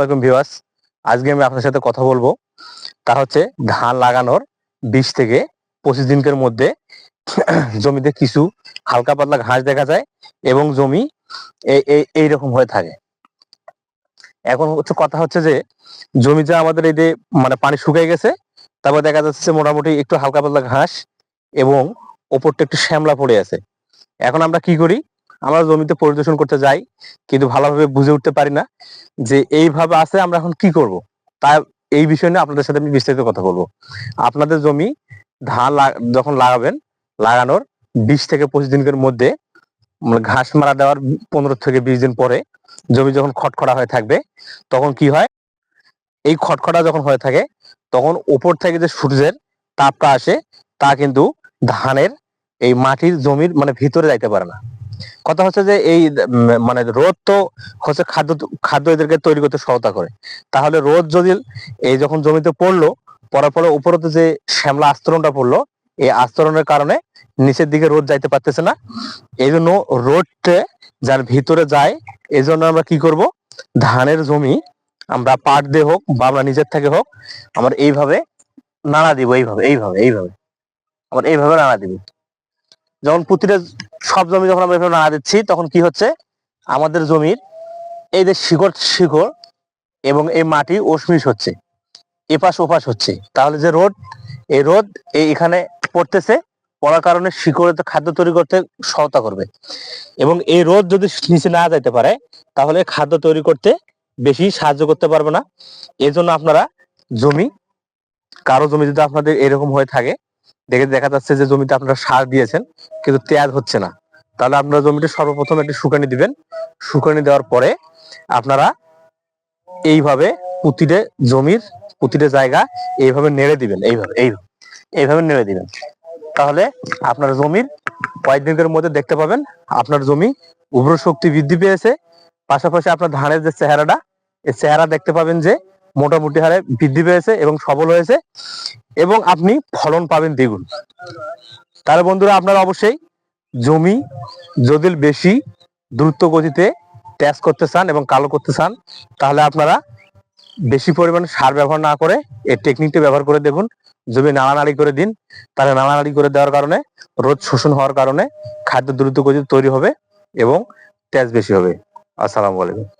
আসসালামাইকুম ভিউয়ার্স। আজকে আমি আপনার সাথে কথা বলব। তা হচ্ছে ধান লাগানোর বিশ থেকে পঁচিশ দিনের মধ্যে জমিতে কিছু হালকা পাতলা ঘাস দেখা যায় এবং জমি এই- রকম হয়ে থাকে। এখন হচ্ছে কথা হচ্ছে যে, জমিতে আমাদের এই যে মানে পানি শুকিয়ে গেছে, তারপর দেখা যাচ্ছে মোটামুটি একটু হালকা পাতলা ঘাস এবং ওপরটা একটু শ্যামলা পড়ে আছে। এখন আমরা কি করি? আমরা জমিতে পরিদর্শন করতে যাই, কিন্তু ভালোভাবে বুঝে উঠতে পারি না যে এইভাবে আছে, আমরা এখন কি করব? তা এই বিষয় নিয়ে আপনাদের সাথে আমি বিস্তারিত কথা বলব। আপনাদের জমি ধান যখন লাগাবেন, লাগানোর বিশ থেকে পঁচিশ দিনের মধ্যে মানে ঘাস মারা দেওয়ার পনেরো থেকে বিশ দিন পরে জমি যখন খটখড়া হয়ে থাকবে, তখন কি হয়? এই খটখড়া যখন হয়ে থাকে, তখন উপর থেকে যে সূর্যের তাপটা আসে, তা কিন্তু ধানের এই মাটির জমির মানে ভিতরে যাইতে পারে না। কথা হচ্ছে যে এই মানে রোদ তো হচ্ছে খাদ্য খাদ্য এদেরকে তৈরি করতে সহায়তা করে। তাহলে রোদ যদি এই যখন জমিতে পড়ল, পড়ার পরে উপরে তো যে শ্যামলা আস্তরণটা পড়ল, এই আস্তরণের কারণে নিচের দিকে রোদ যাইতে পারতেছে না। এই জন্য রোদটে যার ভিতরে যায় এই জন্য আমরা কি করব? ধানের জমি আমরা পাট দিয়ে হোক বা আমরা নিজের থেকে হোক, আমরা এইভাবে নাড়া দিব, এইভাবে এইভাবে এইভাবে। আমরা এইভাবে নাড়া দিব। যখন প্রতিটা সব জমি যখন আমরা এভাবে নাড়া দিচ্ছি, তখন কি হচ্ছে? আমাদের জমির এই যে শিকড় শিকড় এবং এই মাটি ওসমিস হচ্ছে। এপাশ ওপাশ হচ্ছে। তাহলে যে রোদ, এই রোদ এখানে পড়তেছে, পড়ার কারণে শিকড়ে তো খাদ্য তৈরি করতে সহায়তা করবে। এবং এই রোদ যদি নিচে না যাইতে পারে, তাহলে খাদ্য তৈরি করতে বেশি সাহায্য করতে পারবে না। এই জন্য আপনারা জমি, কারও জমি যদি আপনাদের এরকম হয়ে থাকে দেখে দেখা যাচ্ছে যে জমিতে আপনারা সার দিয়েছেন, কিন্তু তেয়াজ হচ্ছে না। তাহলে আপনারা জমিটা সর্বপ্রথম একটি শুকানি দিবেন। শুকানি দেওয়ার পরে আপনারা এইভাবে প্রতিটা জমির প্রতিটা জায়গা এইভাবে নেড়ে দিবেন, এইভাবে এইভাবে এইভাবে নেড়ে দিবেন। তাহলে আপনার জমির কয়েকদিনের মধ্যে দেখতে পাবেন আপনার জমি উর্বর শক্তি বৃদ্ধি পেয়েছে। পাশাপাশি আপনার ধানের যে চেহারাটা, এই চেহারা দেখতে পাবেন যে মোটামুটি হারে বৃদ্ধি পেয়েছে এবং সবল হয়েছে এবং আপনি ফলন পাবেন দ্বিগুণ। তাহলে বন্ধুরা, আপনারা অবশ্যই জমি যদি বেশি দ্রুত গতিতে ট্যাক্স করতে চান এবং কালো করতে চান, তাহলে আপনারা বেশি পরিমাণে সার ব্যবহার না করে এই টেকনিকটা ব্যবহার করে দেখুন। জমি নাড়ানাড়ি করে দিন, তাহলে নাড়ানাড়ি করে দেওয়ার কারণে রোদ শোষণ হওয়ার কারণে খাদ্য দ্রুত গতিতে তৈরি হবে এবং তেজ বেশি হবে। আসসালামু আলাইকুম।